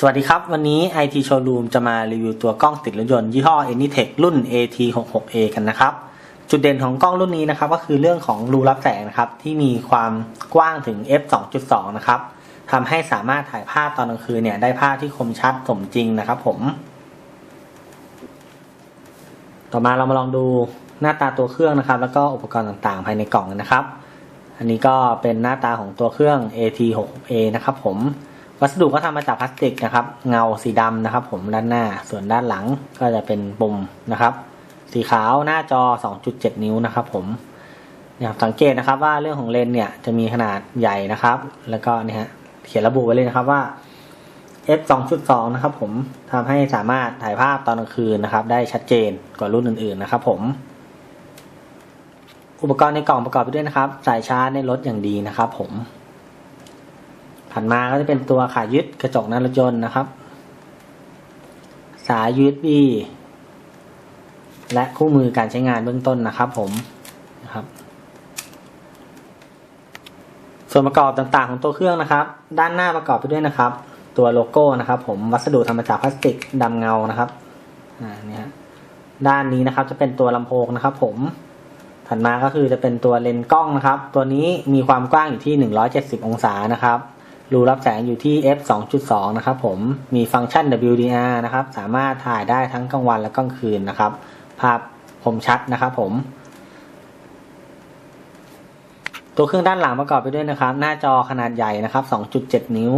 สวัสดีครับ วันนี้ IT Showroom จะมารีวิวตัวกล้องติดรถยนต์ยี่ห้อ Anytech รุ่น AT66A กันนะครับ จุดเด่นของกล้องรุ่นนี้นะครับ ก็คือเรื่องของรูรับแสงนะครับ ที่มีความกว้างถึง f 2.2 นะครับทำให้สามารถถ่ายภาพตอนกลางคืนเนี่ยได้ภาพที่คมชัดสมจริงนะครับผม ต่อมาเรามาลองดูหน้าตาตัวเครื่องนะครับ แล้วก็อุปกรณ์ต่างๆ ภายในกล่องนะครับ อันนี้ก็เป็นหน้าตาของตัวเครื่อง AT6A นะครับผม วัสดุก็ทำมาจากพลาสติกนะครับ เงาสีดำนะครับ ผมด้านหน้าส่วนด้านหลังก็จะเป็นปุ่มนะครับ สีขาวหน้าจอ 2.7 นิ้วนะครับ ผมเนี่ยสังเกตนะครับว่าเรื่องของเลนส์เนี่ยจะมีขนาดใหญ่นะครับ แล้วก็เนี่ยฮะเขียนระบุไว้เลยนะครับว่า f 2.2 นะครับ ผมทำให้สามารถถ่ายภาพตอนกลางคืนนะครับ ได้ชัดเจนกว่ารุ่นอื่น ๆ นะครับ ผมอุปกรณ์ในกล่องประกอบไปด้วยนะครับ สายชาร์จในรถอย่างดีนะครับ ผม ถัดมาก็จะเป็นตัวขายึดกระจกหน้ารถยนต์นะครับ สาย USB และคู่มือการใช้งานเบื้องต้นนะครับ ผมนะครับ ส่วนประกอบต่างๆของตัวเครื่องนะครับ ด้านหน้าประกอบไปด้วยนะครับ ตัวโลโก้นะครับ ผมวัสดุทำมาจากพลาสติกดำเงานะครับอ่าเนี่ยฮะด้านนี้นะครับ จะเป็นตัวลำโพงนะครับ ผมถัดมาก็คือจะเป็นตัวเลนส์กล้องนะครับ ตัวนี้มีความกว้างอยู่ที่ 170 องศานะครับ รูรับแสงอยู่ที่ f 2.2 นะครับผม มีฟังก์ชัน WDR นะครับ สามารถถ่ายได้ทั้งกลางวันและกลางคืนนะครับ ภาพคมชัดนะครับผม ตัวเครื่องด้านหลังประกอบไปด้วยนะครับ หน้าจอขนาดใหญ่นะครับ 2.7 นิ้ว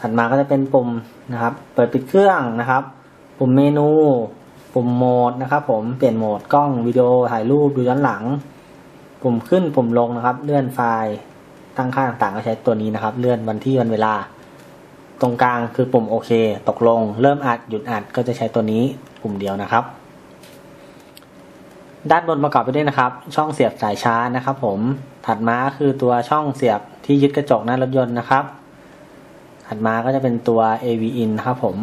ถัดมาก็จะเป็นปุ่มนะครับ เปิดปิดเครื่องนะครับ ปุ่มเมนู ปุ่มโหมดนะครับผม เปลี่ยนโหมดกล้องวิดีโอถ่ายรูปดูย้อนหลัง ปุ่มขึ้นปุ่มลงนะครับ เลื่อนไฟล์ ตั้งค่าต่างๆ ก็ใช้ตัวนี้นะครับ เลื่อนวันที่วันเวลา ตรงกลางคือปุ่มโอเค ตกลง เริ่มอัดหยุดอัดก็จะใช้ตัวนี้ปุ่มเดียวนะครับ ด้านบนประกอบไปด้วยนะครับ ช่องเสียบสายชาร์จนะครับ ผมถัดมาคือตัวช่องเสียบที่ยึดกระจกหน้ารถยนต์นะครับ ถัดมาก็จะเป็นตัว AV in นะครับผม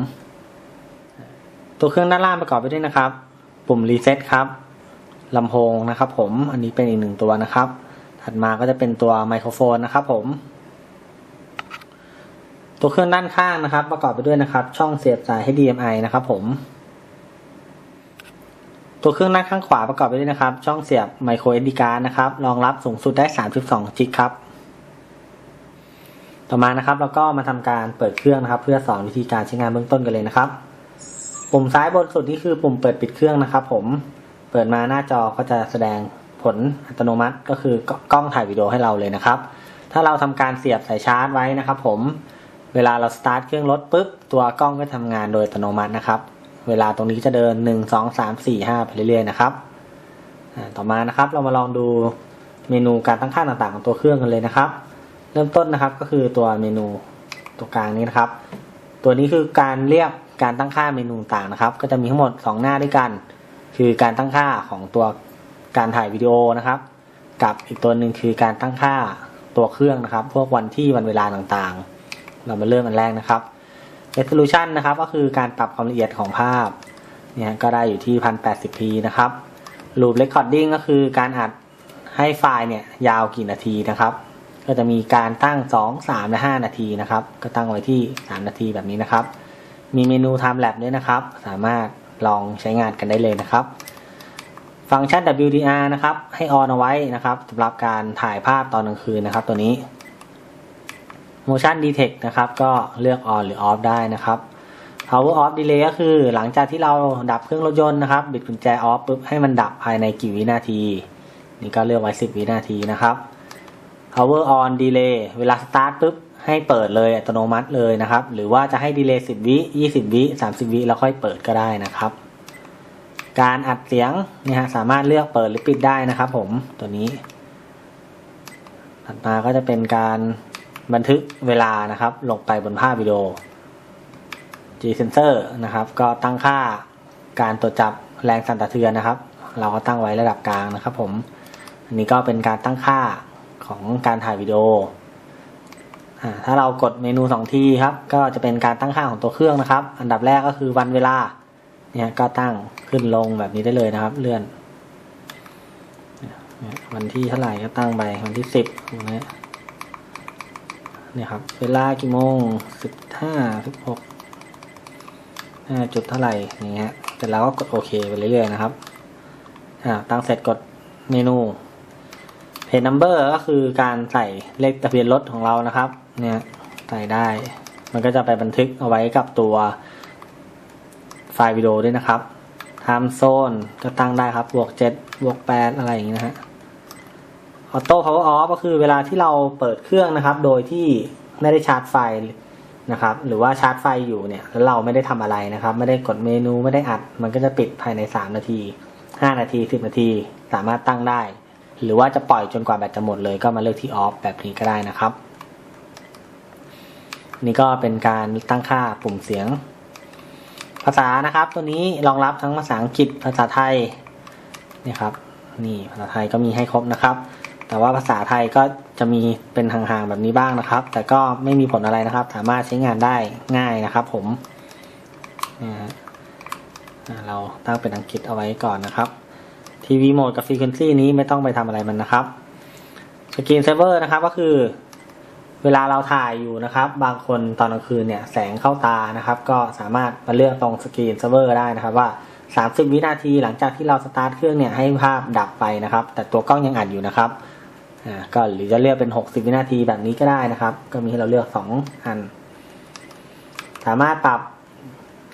ตัวเครื่องด้านล่างประกอบไปด้วยนะครับ ปุ่มรีเซ็ตครับลำโพงนะครับ ผมอันนี้เป็นอีกหนึ่งตัวนะครับ ถัดมาก็จะเป็นตัวไมโครโฟนนะครับผม ตัวเครื่องด้านข้างนะครับ ประกอบไปด้วยนะครับ ช่องเสียบสาย HDMI นะครับผม ตัวเครื่องด้านข้างขวาประกอบไปด้วยนะครับ ช่องเสียบ micro SD card นะครับ รองรับสูงสุดได้ 32 จิกครับ ต่อมานะครับเราก็มาทำการเปิดเครื่องนะครับ เพื่อสอนวิธีการใช้งานเบื้องต้นกันเลยนะครับปุ่มซ้ายบนสุดนี่คือปุ่มเปิดปิดเครื่องนะครับ ผม เปิดมาหน้าจอก็จะแสดง ลอัตโนมัติก็คือกล้องถ่ายวิดีโอให้เราเลยนะครับ ถ้าเราทำการเสียบสายชาร์จไว้นะครับผมเวลาเราสตาร์ทเครื่องรถปุ๊บตัวกล้องก็ทำงานโดยอัตโนมัตินะครับ เวลาตรงนี้จะเดินหนึ่งสองสามสี่ห้าไปเรื่อยๆนะครับต่อมานะครับเรามาลองดูเมนูการตั้งค่าต่างๆของตัวเครื่องกันเลยนะครับ เริ่มต้นนะครับก็คือตัวเมนูตัวกลางนี้นะครับ ตัวนี้คือการเรียกการตั้งค่าเมนูต่างนะครับ ก็จะมีทั้งหมด 2 หน้าด้วยกัน คือการตั้งค่าของตัว การถ่ายวิดีโอนะครับ กับอีกตัวหนึ่งคือการตั้งค่าตัวเครื่องนะครับ พวกวันที่วันเวลาต่างๆ เรามาเริ่มอันแรกนะครับ resolution นะครับ ก็คือการปรับความละเอียดของภาพเนี่ยก็ได้อยู่ที่ 1080p นะครับ loop recording ก็คือการอัดให้ไฟล์เนี่ยยาวกี่นาทีนะครับ ก็จะมีการตั้ง 2 3 และ 5 นาทีนะครับ ก็ตั้งไว้ที่ 3 นาทีแบบนี้นะครับ มีเมนู Time Lapse ด้วยนะครับ สามารถลองใช้งานกันได้เลยนะครับ ฟังก์ชัน WDR นะครับ ให้ออนเอาไว้นะครับสำหรับการถ่ายภาพตอนกลางคืนนะครับ ตัวนี้ Motion Detect นะครับ ก็เลือก on หรือ off ได้นะครับ Power off delay ก็คือหลังจากที่เราดับเครื่องรถยนต์นะครับ บิดกุญแจ off ปุ๊บให้มันดับภายในกี่วินาที นี่ก็เลือกไว้ 10 วินาทีนะครับ power on delay เวลา start ปุ๊บให้เปิดเลยอัตโนมัติเลยนะครับ หรือว่าจะให้ delay 10 วิ 20 วิ 30 วิแล้วค่อยเปิดก็ได้นะครับ การอัดเสียงนี่ฮะสามารถเลือกเปิดหรือปิดได้นะครับผมตัวนี้ ถัดมาก็จะเป็นการบันทึกเวลานะครับ ลงไปบนภาพวิดีโอ G sensor นะครับ ก็ตั้งค่าการตรวจจับแรงสั่นสะเทือนนะครับ เราก็ตั้งไว้ระดับกลางนะครับ ผม อันนี้ก็เป็นการตั้งค่าของการถ่ายวิดีโอถ้าเรากดเมนูสองทีครับ ก็จะเป็นการตั้งค่าของตัวเครื่องนะครับ อันดับแรกก็คือวันเวลา เนี่ยก็ตั้งขึ้นลงแบบนี้ได้เลยนะครับ เลื่อน วันที่เท่าไหร่ก็ตั้งไปวันที่สิบอย่างเนี่ยครับ เวลากี่โมงสิบห้าสิบหกห้าจุดเท่าไหร่อย่างเงี้ยเสร็จแล้วก็กดโอเคไปเรื่อยๆนะครับตั้งเสร็จกดเมนู page number ก็คือการใส่เลขทะเบียนรถของเรานะครับ เนี่ยใส่ได้ มันก็จะไปบันทึกเอาไว้กับตัว ไฟล์วิดีโอด้วยนะครับ time zone ก็ตั้งได้ครับ บวกเจ็ดบวกแปดอะไรอย่างนี้นะฮะ auto power off ก็คือเวลาที่เราเปิดเครื่องนะครับ โดยที่ไม่ได้ชาร์จไฟนะครับ หรือว่าชาร์จไฟอยู่เนี่ย แล้วเราไม่ได้ทำอะไรนะครับ ไม่ได้กดเมนูไม่ได้อัด มันก็จะปิดภายใน 3 นาที 5 นาที 10 นาที สามารถตั้งได้ หรือว่าจะปล่อยจนกว่าแบตจะหมดเลยก็มาเลือกที่ off แบบนี้ก็ได้นะครับ นี่ก็เป็นการตั้งค่าปุ่มเสียง ภาษานะครับ ตัวนี้รองรับทั้งภาษาอังกฤษภาษาไทยนี่ครับ นี่ภาษาไทยก็มีให้ครบนะครับ แต่ว่าภาษาไทยก็จะมีเป็นห่างๆแบบนี้บ้างนะครับ แต่ก็ไม่มีผลอะไรนะครับ สามารถใช้งานได้ง่ายนะครับ ผมนี่ฮะเราตั้งเป็นอังกฤษเอาไว้ก่อนนะครับทีวีโหมดกับฟรีเควนซี่นี้ไม่ต้องไปทำอะไรมันนะครับสกรีนเซฟเวอร์นะครับก็คือ วลาเราถ่ายอยู่นะครับ บางคนตอนกลางคืนเนี่ยแสงเข้าตานะครับ ก็สามารถมาเลือกตรงสกรีนเซิร์ฟเวอร์ได้นะครับว่า 30 วินาทีหลังจากที่เราสตาร์ทเครื่องเนี่ยให้ภาพดับไปนะครับ แต่ตัวกล้องยังอัดอยู่นะครับอ่าก็หรือจะเลือกเป็น 60 วินาทีแบบนี้ก็ได้นะครับ ก็มีให้เราเลือก 2 อัน สามารถปรับ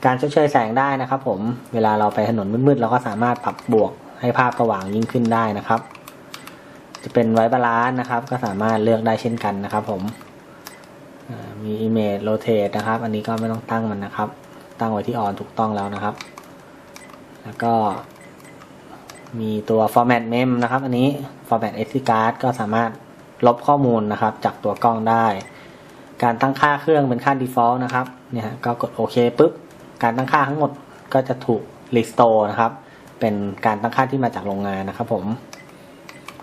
การชดเชยแสงได้นะครับ ผมเวลาเราไปถนนมืดๆเราก็สามารถปรับบวกให้ภาพสว่างยิ่งขึ้นได้นะครับ จะเป็นไว้บาลานซ์นะครับ ก็สามารถเลือกได้เช่นกันนะครับ ผมมี image rotate นะครับ อันนี้ก็ไม่ต้องตั้งมันนะครับ ตั้งไว้ที่ออนถูกต้องแล้วนะครับ แล้วก็ มีตัว format mem นะครับ อันนี้ format SD card ก็สามารถลบข้อมูลนะครับ จากตัวกล้องได้ การตั้งค่าเครื่องเป็นค่า default นะครับ เนี่ยก็กดโอเคปุ๊บ การตั้งค่าทั้งหมดก็จะถูก restore นะครับ เป็นการตั้งค่าที่มาจากโรงงานนะครับผม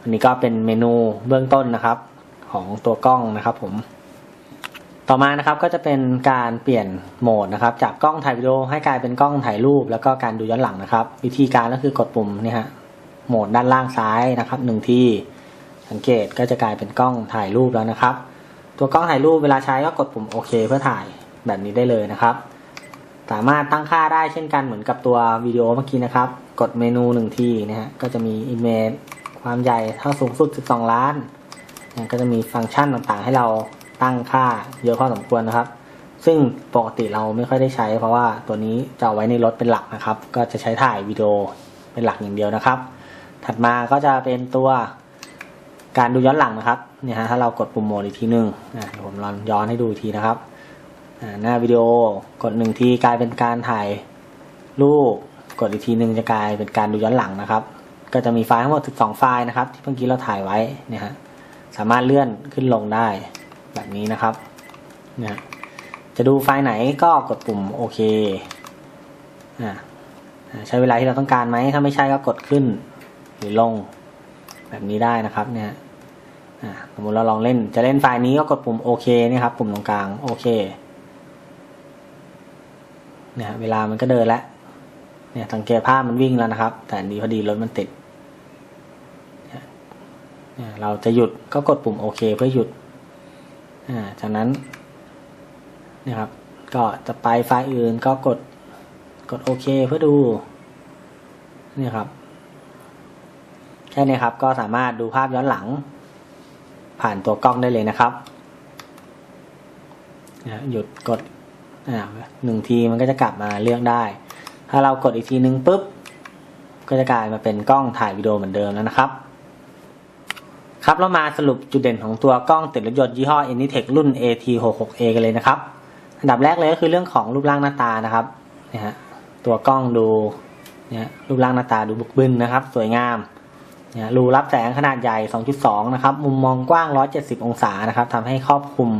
อันนี้ก็เป็นเมนูเบื้องต้นนะครับ ของตัวกล้องนะครับผม ต่อมานะครับก็จะเป็นการเปลี่ยนโหมดนะครับ จากกล้องถ่ายวิดีโอให้กลายเป็นกล้องถ่ายรูป แล้วก็การดูย้อนหลังนะครับ วิธีการก็คือกดปุ่มนี่ฮะโหมดด้านล่างซ้ายนะครับหนึ่งที่สังเกตก็จะกลายเป็นกล้องถ่ายรูปแล้วนะครับ ตัวกล้องถ่ายรูปเวลาใช้ก็กดปุ่มโอเคเพื่อถ่ายแบบนี้ได้เลยนะครับ สามารถตั้งค่าได้เช่นกันเหมือนกับตัววิดีโอเมื่อกี้นะครับ กดเมนูหนึ่งทีนะฮะก็จะมี image ความใหญ่เท่าสูงสุด 12 ล้านนะก็จะมีฟังก์ชันต่างๆ ให้เราตั้งค่าเยอะพอสมควรนะครับ ซึ่งปกติเราไม่ค่อยได้ใช้ เพราะว่าตัวนี้จะเอาไว้ในรถเป็นหลักนะครับ ก็จะใช้ถ่ายวิดีโอเป็นหลักอย่างเดียวนะครับ ถัดมาก็จะเป็นตัวการดูย้อนหลังนะครับเนี่ยฮะถ้าเรากดปุ่มโหมดอีกทีหนึ่งอะผมลองย้อนให้ดูอีกทีนะครับอ่าหน้าวิดีโอกดหนึ่งทีกลายเป็นการถ่ายรูปกดอีกทีหนึ่งจะกลายเป็นการดูย้อนหลังนะครับ ก็จะมีไฟล์ทั้งหมด12ไฟล์นะครับ ที่เมื่อกี้เราถ่ายไว้เนี่ยฮะสามารถเลื่อนขึ้นลงได้แบบนี้นะครับเนี่ยจะดูไฟล์ไหนก็กดปุ่มโอเคอ่าใช้เวลาที่เราต้องการไหมถ้าไม่ใช่ก็กดขึ้นหรือลงแบบนี้ได้นะครับเนี่ยสมมติเราลองเล่น จะเล่นไฟล์นี้ก็กดปุ่มโอเคนี่ครับปุ่มตรงกลางโอเคเนี่ยเวลามันก็เดินแล้วเนี่ยสังเกตภาพมันวิ่งแล้วนะครับ แต่อันนี้พอดีรถมันติด เราจะหยุดก็กดปุ่มโอเคเพื่อหยุดจากนั้นเนี่ยครับ ก็จะไปไฟล์อื่นก็กดกดโอเคเพื่อดูนี่ครับแค่นี้ครับก็สามารถดูภาพย้อนหลัง ผ่านตัวกล้องได้เลยนะครับหยุดกดหนึ่งทีมันก็จะกลับมาเลือกได้ ถ้าเรากดอีกทีนึงปุ๊บ ก็จะกลายมาเป็นกล้องถ่ายวิดีโอเหมือนเดิมแล้วนะครับ ครับเรามาสรุปจุดเด่นของตัวกล้องติดรถยนต์ยี่ห้อ Anytech รุ่น AT66A กันเลยนะครับ อันดับแรกเลยก็คือเรื่องของรูปร่างหน้าตานะครับนี่ยฮะตัวกล้องดูเนี่ยรูปร่างหน้าตาดูบุกบึนนะครับ สวยงามเนี่ยรูรับแสงขนาดใหญ่ 2.2 นะครับ มุมมองกว้าง 170 องศานะครับทำให้ครอบคลุม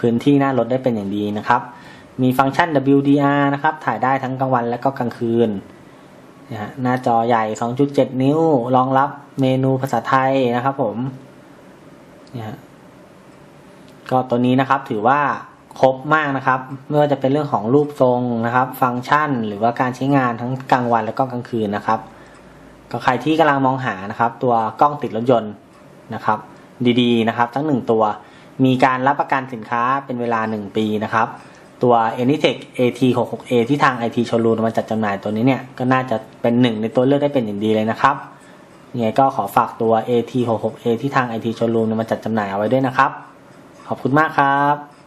พื้นที่หน้ารถได้เป็นอย่างดีนะครับ มีฟังก์ชัน WDR นะครับ ถ่ายได้ทั้งกลางวันและก็กลางคืนนะฮะหน้าจอใหญ่ 2.7 นิ้ว รองรับ เมนูภาษาไทยนะครับผมเนี่ยฮะก็ตัวนี้นะครับถือว่าครบมากนะครับ ไม่ว่าจะเป็นเรื่องของรูปทรงนะครับ ฟังก์ชัน หรือว่าการใช้งานทั้งกลางวันและก็กลางคืนนะครับ ก็ใครที่กำลังมองหานะครับ ตัวกล้องติดรถยนต์นะครับ ดีๆนะครับ ทั้งหนึ่งตัว มีการรับประกันสินค้าเป็นเวลาหนึ่งปีนะครับ ตัว Anytech AT66A ที่ทาง IT Showroom มาจัดจำหน่ายตัวนี้เนี่ยก็น่าจะเป็นหนึ่งในตัวเลือกได้เป็นอย่างดีเลยนะครับ ยังไงก็ขอฝากตัว AT66A ที่ทาง IT Showroom มาจัดจำหน่ายเอาไว้ด้วยนะครับ ขอบคุณมากครับ